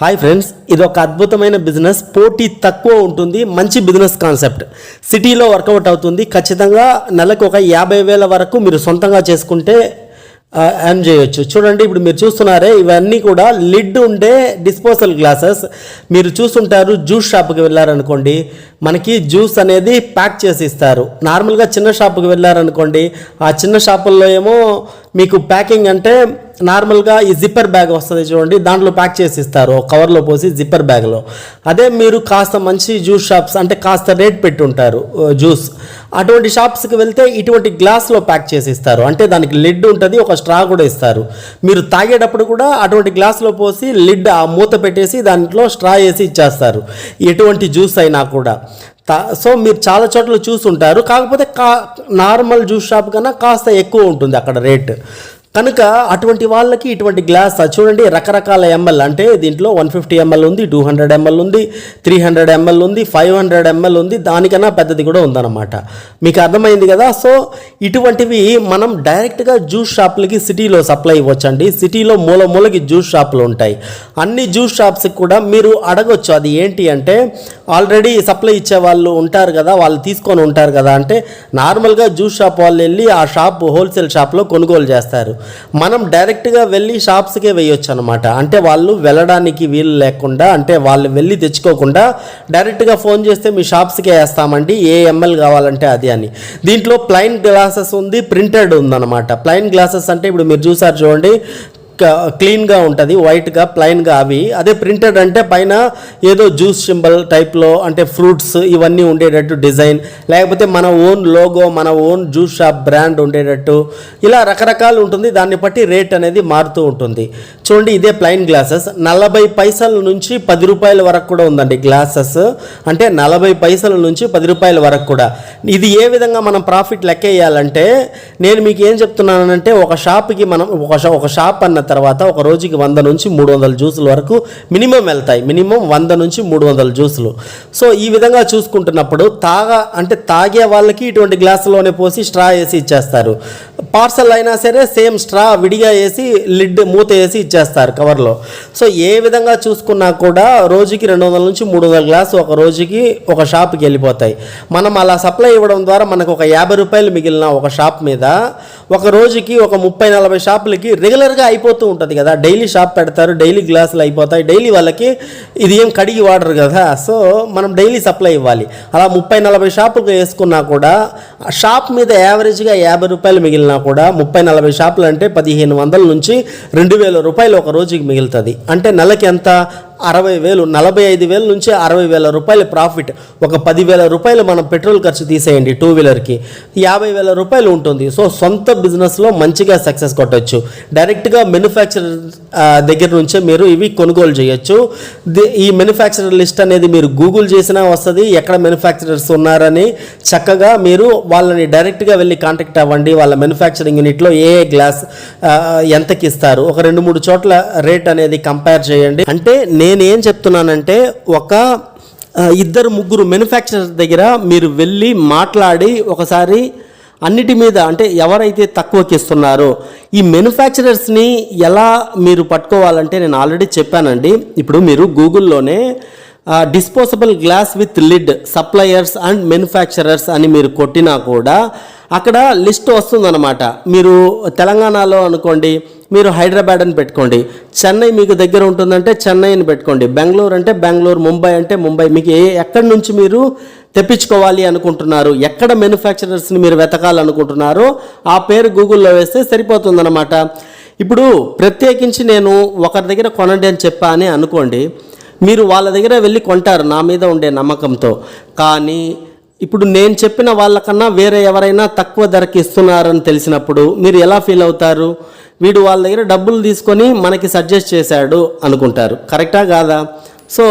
Hi friends ఇది ఒక అద్భుతమైన బిజినెస్. పోటీ తక్కువ ఉంటుంది మంచి బిజినెస్ కాన్సెప్ట్. సిటీలో వర్కౌట్ అవుతుంది. ఖచ్చితంగా నెలకు ఒక యాభై వేల వరకు మీరు సొంతంగా చేసుకుంటే ఎర్న్ చేయొచ్చు. చూడండి ఇప్పుడు మీరు చూస్తున్నారే ఇవన్నీ కూడా లిడ్ ఉండే డిస్పోజల్ గ్లాసెస్ మీరు చూస్తుంటారు జ్యూస్ షాప్కి వెళ్ళారనుకోండి మనకి జ్యూస్ అనేది ప్యాక్ చేసి ఇస్తారు. నార్మల్గా చిన్న షాప్కి వెళ్ళారనుకోండి ఆ చిన్న షాపుల్లో ఏమో మీకు ప్యాకింగ్ అంటే నార్మల్గా ఈ జిప్పర్ బ్యాగ్ వస్తుంది చూడండి దాంట్లో ప్యాక్ చేసి ఇస్తారు ఒక కవర్లో పోసి జిప్పర్ బ్యాగ్లో అదే మీరు కాస్త మంచి జ్యూస్ షాప్స్ అంటే కాస్త రేట్ పెట్టి ఉంటారు జ్యూస్ అటువంటి షాప్స్కి వెళ్తే ఇటువంటి గ్లాస్లో ప్యాక్ చేసి ఇస్తారు అంటే దానికి లిడ్ ఉంటుంది ఒక స్ట్రా కూడా ఇస్తారు. మీరు తాగేటప్పుడు కూడా అటువంటి గ్లాస్లో పోసి లిడ్ ఆ మూత పెట్టేసి దాంట్లో స్ట్రా వేసి ఇచ్చేస్తారు ఎటువంటి జ్యూస్ అయినా కూడా. తా సో మీరు చాలా చోట్ల చూసుంటారు కాకపోతే కా నార్మల్ జ్యూస్ షాప్ కన్నా కాస్త ఎక్కువ ఉంటుంది అక్కడ రేట్ కనుక అటువంటి వాళ్ళకి ఇటువంటి గ్లాస్ చూడండి రకరకాల ఎంఎల్ అంటే దీంట్లో వన్ ఫిఫ్టీ ఎంఎల్ ఉంది టూ హండ్రెడ్ ఎంఎల్ ఉంది త్రీ హండ్రెడ్ ఎంఎల్ ఉంది ఫైవ్ హండ్రెడ్ ఎంఎల్ ఉంది దానికన్నా పెద్దది కూడా ఉందన్నమాట. మీకు అర్థమైంది కదా? సో ఇటువంటివి మనం డైరెక్ట్గా జ్యూస్ షాపులకి సిటీలో సప్లై ఇవ్వచ్చండి. సిటీలో మూల మూలకి జ్యూస్ షాపులు ఉంటాయి. అన్ని జ్యూస్ షాప్స్కి కూడా మీరు అడగొచ్చు అది ఏంటి అంటే ఆల్రెడీ సప్లై ఇచ్చే వాళ్ళు ఉంటారు కదా వాళ్ళు తీసుకొని ఉంటారు కదా అంటే నార్మల్గా జ్యూస్ షాప్ వాళ్ళు వెళ్ళి ఆ షాప్ హోల్సేల్ షాప్లో కొనుగోలు చేస్తారు. మనం డైరెక్ట్గా వెళ్ళి షాప్స్కే వేయొచ్చు అనమాట అంటే వాళ్ళు వెళ్ళడానికి వీలు లేకుండా అంటే వాళ్ళు వెళ్ళి తెచ్చుకోకుండా డైరెక్ట్గా ఫోన్ చేస్తే మీ షాప్స్కే వేస్తామండి. ఏ ఎంఎల్ కావాలంటే అది అని. దీంట్లో ప్లైన్ గ్లాసెస్ ఉంది ప్రింటెడ్ ఉందన్నమాట. ప్లైన్ గ్లాసెస్ అంటే ఇప్పుడు మీరు చూసారు చూడండి క్లీన్గా ఉంటుంది వైట్గా ప్లైన్గా అవి. అదే ప్రింటెడ్ అంటే పైన ఏదో జ్యూస్ సింబల్ టైప్లో అంటే ఫ్రూట్స్ ఇవన్నీ ఉండేటట్టు డిజైన్ లేకపోతే మన ఓన్ లోగో మన ఓన్ జ్యూస్ షాప్ బ్రాండ్ ఉండేటట్టు. ఇలా రకరకాలు ఉంటుంది దాన్ని బట్టి రేట్ అనేది మారుతూ ఉంటుంది. చూడండి ఇదే ప్లైన్ గ్లాసెస్ నలభై పైసల నుంచి పది రూపాయల వరకు కూడా ఉందండి గ్లాసెస్ అంటే నలభై పైసల నుంచి పది రూపాయల వరకు కూడా. ఇది ఏ విధంగా మనం ప్రాఫిట్ లెక్కేయాలంటే నేను మీకు ఏం చెప్తున్నానంటే ఒక షాప్కి మనం ఒక షా- ఒక షాప్ అన్న తర్వాత ఒక రోజుకి వంద నుంచి మూడు వందల జ్యూసుల వరకు మినిమం వెళ్తాయి. మినిమం వంద నుంచి మూడు వందల జ్యూసులు. సో ఈ విధంగా చూసుకుంటున్నప్పుడు తాగా అంటే తాగే వాళ్ళకి ఇటువంటి గ్లాసులోనే పోసి స్ట్రా వేసి ఇచ్చేస్తారు. పార్సల్ అయినా సరే సేమ్ స్ట్రా విడిగా వేసి లిడ్ మూత వేసి ఇచ్చేస్తారు కవర్లో. సో ఏ విధంగా చూసుకున్నా కూడా రోజుకి రెండు వందల నుంచి మూడు వందల గ్లాసు ఒక రోజుకి ఒక షాప్కి వెళ్ళిపోతాయి. మనం అలా సప్లై ఇవ్వడం ద్వారా మనకు ఒక యాభై రూపాయలు మిగిలిన ఒక షాప్ మీద ఒక రోజుకి ఒక ముప్పై నలభై షాపులకి రెగ్యులర్గా అయిపోతుంది అయిపోతూ ఉంటుంది కదా. డైలీ షాప్ పెడతారు డైలీ గ్లాసులు అయిపోతాయి డైలీ వాళ్ళకి ఇది ఏం కడిగి వాడరు కదా. సో మనం డైలీ సప్లై ఇవ్వాలి. అలా ముప్పై నలభై షాపులు వేసుకున్నా కూడా ఆ షాప్ మీద యావరేజ్గా యాభై రూపాయలు మిగిలినా కూడా ముప్పై నలభై షాపులు అంటే పదిహేను వందల నుంచి రెండు వేల రూపాయలు ఒక రోజుకి మిగులుతుంది. అంటే నెలకి ఎంత? అరవై వేలు నలభై ఐదు వేల నుంచి అరవై వేల రూపాయల ప్రాఫిట్. ఒక పదివేల రూపాయలు మనం పెట్రోల్ ఖర్చు తీసేయండి టూ వీలర్కి యాభై వేల రూపాయలు ఉంటుంది. సో సొంత బిజినెస్లో మంచిగా సక్సెస్ కొట్టచ్చు. డైరెక్ట్గా మ్యానుఫ్యాక్చరర్ దగ్గర నుంచే మీరు ఇవి కొనుగోలు చేయొచ్చు. ఈ మ్యానుఫ్యాక్చరర్ లిస్ట్ అనేది మీరు గూగుల్ చేసినా వస్తుంది ఎక్కడ మ్యానుఫ్యాక్చరర్స్ ఉన్నారని చక్కగా మీరు వాళ్ళని డైరెక్ట్గా వెళ్ళి కాంటాక్ట్ అవ్వండి. వాళ్ళ మ్యానుఫ్యాక్చరింగ్ యూనిట్లో ఏ ఏ గ్లాస్ ఎంతకి ఇస్తారు ఒక రెండు మూడు చోట్ల రేట్ అనేది కంపేర్ చేయండి. అంటే నేను చెప్తున్నానంటే ఒక ఇద్దరు ముగ్గురు మ్యానుఫ్యాక్చరర్ దగ్గర మీరు వెళ్ళి మాట్లాడి ఒకసారి అన్నిటి మీద అంటే ఎవరైతే తక్కువకి ఇస్తున్నారో ఈ మ్యానుఫ్యాక్చరర్స్ని ఎలా మీరు పట్టుకోవాలంటే నేను ఆల్రెడీ చెప్పానండి. ఇప్పుడు మీరు గూగుల్లోనే disposable glass with lid suppliers and manufacturers అని మీరు కొట్టినా కూడా అక్కడ లిస్ట్ వస్తుందన్నమాట. మీరు తెలంగాణలో అనుకోండి మీరు హైదరాబాద్ అని పెట్టుకోండి. చెన్నై మీకు దగ్గర ఉంటుందంటే చెన్నై అని పెట్టుకోండి. బెంగళూరు అంటే బెంగళూరు ముంబై అంటే ముంబై. మీకు ఏ ఎక్కడి నుంచి మీరు తెప్పించుకోవాలి అనుకుంటున్నారు ఎక్కడ మ్యానుఫ్యాక్చరర్స్ని మీరు వెతకాలనుకుంటున్నారో ఆ పేరు గూగుల్లో వేస్తే సరిపోతుందన్నమాట. ఇప్పుడు ప్రత్యేకించి నేను ఒకరి దగ్గర కొనండి అని చెప్పా అని అనుకోండి మీరు వాళ్ళ దగ్గర వెళ్ళి కొంటారు నా మీద ఉండే నమ్మకంతో. కానీ ఇప్పుడు నేను చెప్పిన వాళ్ళకన్నా వేరే ఎవరైనా తక్కువ ధరకి ఇస్తున్నారని తెలిసినప్పుడు మీరు ఎలా ఫీల్ అవుతారు? వీడు వాళ్ళ దగ్గర డబ్బులు తీసుకొని మనకి సజెస్ట్ చేశాడు అనుకుంటారు. కరెక్టా కాదా? సో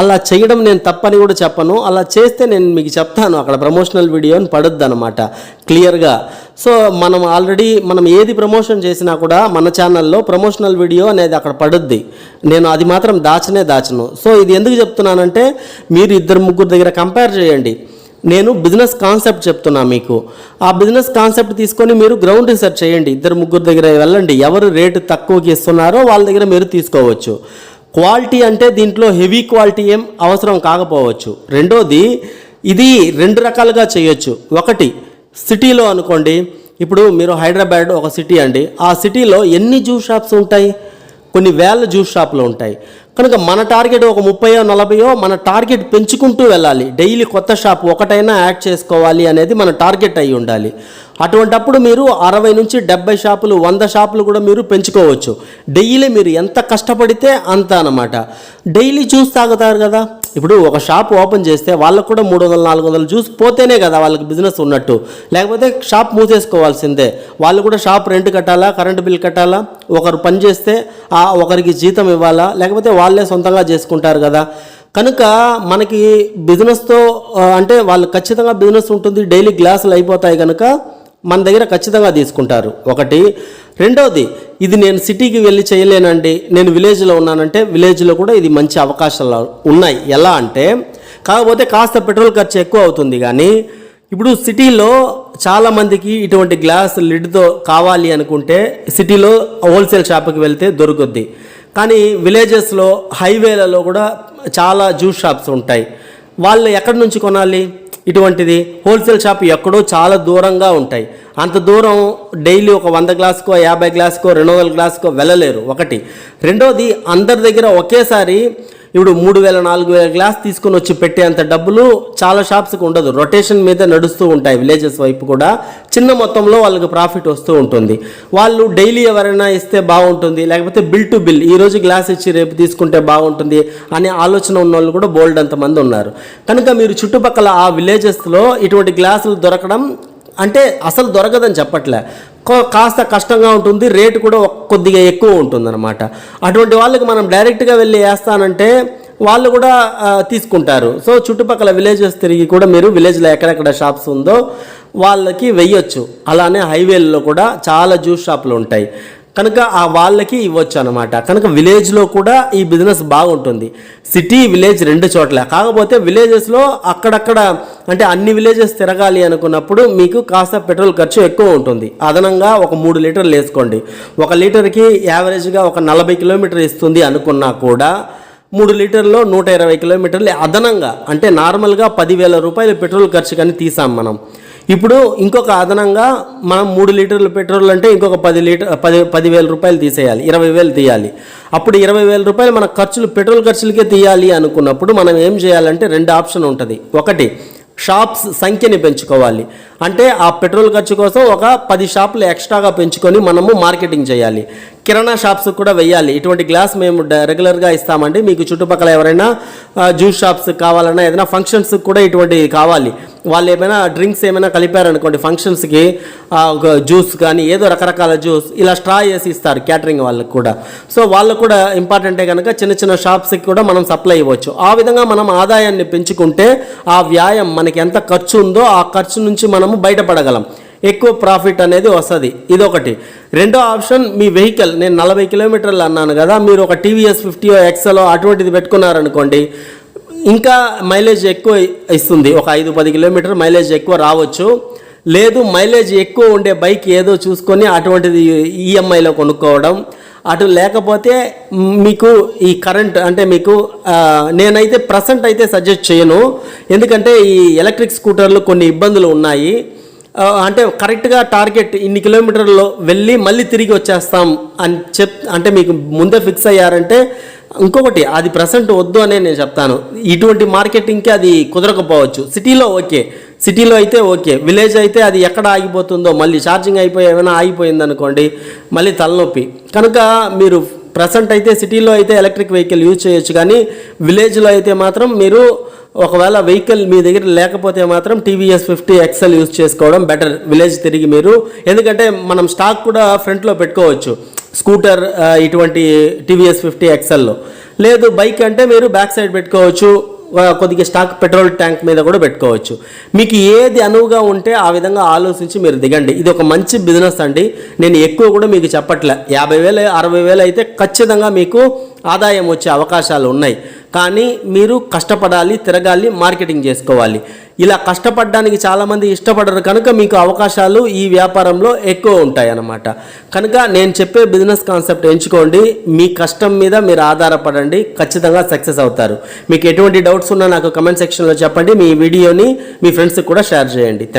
అలా చేయడం నేను తప్పని కూడా చెప్పను. అలా చేస్తే నేను మీకు చెప్తాను. అక్కడ ప్రమోషనల్ వీడియో అని పడుద్ది అనమాట క్లియర్గా సో మనం ఆల్రెడీ మనం ఏది ప్రమోషన్ చేసినా కూడా మన ఛానల్లో ప్రమోషనల్ వీడియో అనేది అక్కడ పడుద్ది. నేను అది మాత్రం దాచనే దాచను. సో ఇది ఎందుకు చెప్తున్నానంటే మీరు ఇద్దరు ముగ్గురు దగ్గర కంపేర్ చేయండి. నేను బిజినెస్ కాన్సెప్ట్ చెప్తున్నా మీకు. ఆ బిజినెస్ కాన్సెప్ట్ తీసుకొని మీరు గ్రౌండ్ రీసెర్చ్ చేయండి. ఇద్దరు ముగ్గురు దగ్గర వెళ్ళండి. ఎవరు రేటు తక్కువకి ఇస్తున్నారో వాళ్ళ దగ్గర మీరు తీసుకోవచ్చు. క్వాలిటీ అంటే దీంట్లో హెవీ క్వాలిటీ ఏం అవసరం కాకపోవచ్చు. రెండోది ఇది రెండు రకాలుగా చేయొచ్చు. ఒకటి సిటీలో అనుకోండి. ఇప్పుడు మీరు హైదరాబాద్ ఒక సిటీ అండి. ఆ సిటీలో ఎన్ని జ్యూస్ షాప్స్ ఉంటాయి? కొన్ని వేల జ్యూస్ షాపులు ఉంటాయి. కనుక మన టార్గెట్ ఒక ముప్పయో నలభయో మన టార్గెట్ పెంచుకుంటూ వెళ్ళాలి. డైలీ కొత్త షాప్ ఒకటైనా యాడ్ చేసుకోవాలి అనేది మన టార్గెట్ అయి ఉండాలి. అటువంటప్పుడు మీరు అరవై నుంచి డెబ్బై షాపులు వంద షాపులు కూడా మీరు పెంచుకోవచ్చు. డైలీ మీరు ఎంత కష్టపడితే అంత అనమాట డైలీ జ్యూస్ తాగుతారు కదా? ఇప్పుడు ఒక షాప్ ఓపెన్ చేస్తే వాళ్ళకు కూడా మూడు వందలు నాలుగు వందలు జ్యూస్ పోతేనే కదా వాళ్ళకి బిజినెస్ ఉన్నట్టు. లేకపోతే షాప్ మూసేసుకోవాల్సిందే. వాళ్ళు కూడా షాప్ రెంట్ కట్టాలా కరెంటు బిల్ కట్టాలా? ఒకరు పని చేస్తే ఆ ఒకరికి జీతం ఇవ్వాలా? లేకపోతే వాళ్ళే సొంతంగా చేసుకుంటారు కదా. కనుక మనకి బిజినెస్తో అంటే వాళ్ళు ఖచ్చితంగా బిజినెస్ ఉంటుంది డైలీ గ్లాసులు అయిపోతాయి కనుక మన దగ్గర ఖచ్చితంగా తీసుకుంటారు. ఒకటి. రెండవది ఇది నేను సిటీకి వెళ్ళి చేయలేనండి. నేను విలేజ్లో ఉన్నానంటే విలేజ్లో కూడా ఇది మంచి అవకాశాలు ఉన్నాయి. ఎలా అంటే కాకపోతే కాస్త పెట్రోల్ ఖర్చు ఎక్కువ అవుతుంది కానీ ఇప్పుడు సిటీలో చాలామందికి ఇటువంటి గ్లాస్ లిడ్తో కావాలి అనుకుంటే సిటీలో హోల్సేల్ షాప్కి వెళ్తే దొరుకుద్ది. కానీ విలేజెస్లో హైవేలలో కూడా చాలా జ్యూస్ షాప్స్ ఉంటాయి. వాళ్ళు ఎక్కడి నుంచి కొనాలి? ఇటువంటిది హోల్సేల్ షాప్ ఎక్కడో చాలా దూరంగా ఉంటాయి. అంత దూరం డైలీ ఒక వంద గ్లాసుకో యాభై గ్లాసుకో రెండు వందల గ్లాసుకో వెళ్ళలేరు. ఒకటి. రెండోది అందరి దగ్గర ఒకేసారి ఇప్పుడు మూడు వేల నాలుగు వేల గ్లాస్ తీసుకొని వచ్చి పెట్టేంత డబ్బులు చాలా షాప్స్కి ఉండదు. రొటేషన్ మీద నడుస్తూ ఉంటాయి. విలేజెస్ వైపు కూడా చిన్న మొత్తంలో వాళ్ళకి ప్రాఫిట్ వస్తూ ఉంటుంది. వాళ్ళు డైలీ ఎవరైనా ఇస్తే బాగుంటుంది. లేకపోతే బిల్ టు బిల్ ఈ రోజు గ్లాస్ ఇచ్చి రేపు తీసుకుంటే బాగుంటుంది అనే ఆలోచన ఉన్న వాళ్ళు కూడా బోల్డ్ అంతమంది ఉన్నారు. కనుక మీరు చుట్టుపక్కల ఆ విలేజెస్లో ఇటువంటి గ్లాసులు దొరకడం అంటే అసలు దొరకదని చెప్పట్లే. కాస్త కష్టంగా ఉంటుంది రేటు కూడా కొద్దిగా ఎక్కువ ఉంటుందన్నమాట. అటువంటి వాళ్ళకి మనం డైరెక్ట్గా వెళ్ళి వేస్తానంటే వాళ్ళు కూడా తీసుకుంటారు. సో చుట్టుపక్కల విలేజెస్ తిరిగి కూడా మీరు విలేజ్లో ఎక్కడెక్కడ షాప్స్ ఉందో వాళ్ళకి వెయ్యొచ్చు. అలానే హైవేల్లో కూడా చాలా జ్యూస్ షాపులు ఉంటాయి. కనుక ఆ వాళ్ళకి ఇవ్వచ్చు అనమాట కనుక విలేజ్లో కూడా ఈ బిజినెస్ బాగుంటుంది. సిటీ విలేజ్ రెండు చోట్ల. కాకపోతే విలేజెస్లో అక్కడక్కడ అంటే అన్ని విలేజెస్ తిరగాలి అనుకున్నప్పుడు మీకు కాస్త పెట్రోల్ ఖర్చు ఎక్కువ ఉంటుంది. అదనంగా ఒక మూడు లీటర్లు వేసుకోండి. ఒక లీటర్కి యావరేజ్గా ఒక నలభై కిలోమీటర్ ఇస్తుంది అనుకున్నా కూడా మూడు లీటర్లో నూట ఇరవై కిలోమీటర్లు అదనంగా. అంటే నార్మల్గా పదివేల రూపాయలు పెట్రోల్ ఖర్చు కానీ తీసాం మనం. ఇప్పుడు ఇంకొక అదనంగా మనం మూడు లీటర్ల పెట్రోల్ అంటే ఇంకొక పది లీటర్ పది పదివేల రూపాయలు తీసేయాలి ఇరవై వేలు తీయాలి. అప్పుడు ఇరవై వేల రూపాయలు మన ఖర్చులు పెట్రోల్ ఖర్చులకే తీయాలి అనుకున్నప్పుడు మనం ఏం చేయాలంటే రెండు ఆప్షన్ ఉంటుంది. ఒకటి షాప్స్ సంఖ్యని పెంచుకోవాలి. అంటే ఆ పెట్రోల్ ఖర్చు కోసం ఒక పది షాపులు ఎక్స్ట్రాగా పెంచుకొని మనము మార్కెటింగ్ చేయాలి. కిరాణా షాప్స్ కూడా వెయ్యాలి. ఇటువంటి గ్లాస్ మేము రెగ్యులర్గా ఇస్తామండి. మీకు చుట్టుపక్కల ఎవరైనా జ్యూస్ షాప్స్ కావాలన్నా ఏదైనా ఫంక్షన్స్ కూడా ఇటువంటి కావాలి. వాళ్ళు ఏమైనా డ్రింక్స్ ఏమైనా కలిపారనుకోండి ఫంక్షన్స్కి ఒక జ్యూస్ కానీ ఏదో రకరకాల జ్యూస్ ఇలా స్ట్రా చేసి ఇస్తారు క్యాటరింగ్ వాళ్ళకి కూడా. సో వాళ్ళకు కూడా ఇంపార్టెంటే కనుక చిన్న చిన్న షాప్స్కి కూడా మనం సప్లై ఇవ్వచ్చు. ఆ విధంగా మనం ఆదాయాన్ని పెంచుకుంటే ఆ వ్యాయం మనకి ఎంత ఖర్చు ఉందో ఆ ఖర్చు నుంచి మనం మనము బయటపడగలం. ఎక్కువ ప్రాఫిట్ అనేది వస్తుంది. ఇదొకటి. రెండో ఆప్షన్ మీ వెహికల్. నేను నలభై కిలోమీటర్లు అన్నాను కదా మీరు ఒక టీవీఎస్ ఫిఫ్టీ ఎక్సెల్ అటువంటిది పెట్టుకున్నారనుకోండి ఇంకా మైలేజ్ ఎక్కువ ఇస్తుంది. ఒక ఐదు పది కిలోమీటర్ మైలేజ్ ఎక్కువ రావచ్చు. లేదు మైలేజ్ ఎక్కువ ఉండే బైక్ ఏదో చూసుకొని అటువంటిది ఈఎంఐలో కొనుక్కోవడం అటు లేకపోతే మీకు ఈ కరెంట్ అంటే మీకు నేనైతే ప్రజెంట్ అయితే సజెస్ట్ చేయను. ఎందుకంటే ఈ ఎలక్ట్రిక్ స్కూటర్లు కొన్ని ఇబ్బందులు ఉన్నాయి. అంటే కరెక్ట్గా టార్గెట్ ఇన్ని కిలోమీటర్లో వెళ్ళి మళ్ళీ తిరిగి వచ్చేస్తాం అని చెప్ అంటే మీకు ముందే ఫిక్స్ అయ్యారంటే ఇంకొకటి అది ప్రజెంట్ వద్దు అనే నేను చెప్తాను. ఇటువంటి మార్కెటింగ్కి అది కుదరకపోవచ్చు. సిటీలో ఓకే. సిటీలో అయితే ఓకే. విలేజ్ అయితే అది ఎక్కడ ఆగిపోతుందో మళ్ళీ ఛార్జింగ్ అయిపోయి ఏమైనా ఆగిపోయింది అనుకోండి మళ్ళీ తలనొప్పి. కనుక మీరు ప్రజెంట్ అయితే సిటీలో అయితే ఎలక్ట్రిక్ వెహికల్ యూజ్ చేయొచ్చు కానీ విలేజ్లో అయితే మాత్రం మీరు ఒకవేళ వెహికల్ మీ దగ్గర లేకపోతే మాత్రం టీవీఎస్ ఫిఫ్టీ ఎక్సెల్ యూజ్ చేసుకోవడం బెటర్ విలేజ్ తిరిగి మీరు. ఎందుకంటే మనం స్టాక్ కూడా ఫ్రంట్లో పెట్టుకోవచ్చు స్కూటర్ ఇటువంటి టీవీఎస్ ఫిఫ్టీ ఎక్సెల్లో లేదు బైక్ అంటే మీరు బ్యాక్ సైడ్ పెట్టుకోవచ్చు కొద్దిగా స్టాక్ పెట్రోల్ ట్యాంక్ మీద కూడా పెట్టుకోవచ్చు. మీకు ఏది అనువుగా ఉంటే ఆ విధంగా ఆలోచించి మీరు దిగండి. ఇది ఒక మంచి బిజినెస్ అండి. నేను ఎక్కువ కూడా మీకు చెప్పట్లే. యాభై వేలు అరవై వేలు అయితే ఖచ్చితంగా మీకు ఆదాయం వచ్చే అవకాశాలు ఉన్నాయి. కానీ మీరు కష్టపడాలి తిరగాలి మార్కెటింగ్ చేసుకోవాలి. ఇలా కష్టపడడానికి చాలామంది ఇష్టపడరు కనుక మీకు అవకాశాలు ఈ వ్యాపారంలో ఎక్కువ ఉంటాయి అన్నమాట కనుక నేను చెప్పే బిజినెస్ కాన్సెప్ట్ ఎంచుకోండి. మీ కష్టం మీద మీరు ఆధారపడండి. ఖచ్చితంగా సక్సెస్ అవుతారు. మీకు ఎటువంటి డౌట్స్ ఉన్నా నాకు కమెంట్ సెక్షన్లో చెప్పండి. మీ వీడియోని మీ ఫ్రెండ్స్కి కూడా షేర్ చేయండి. థ్యాంక్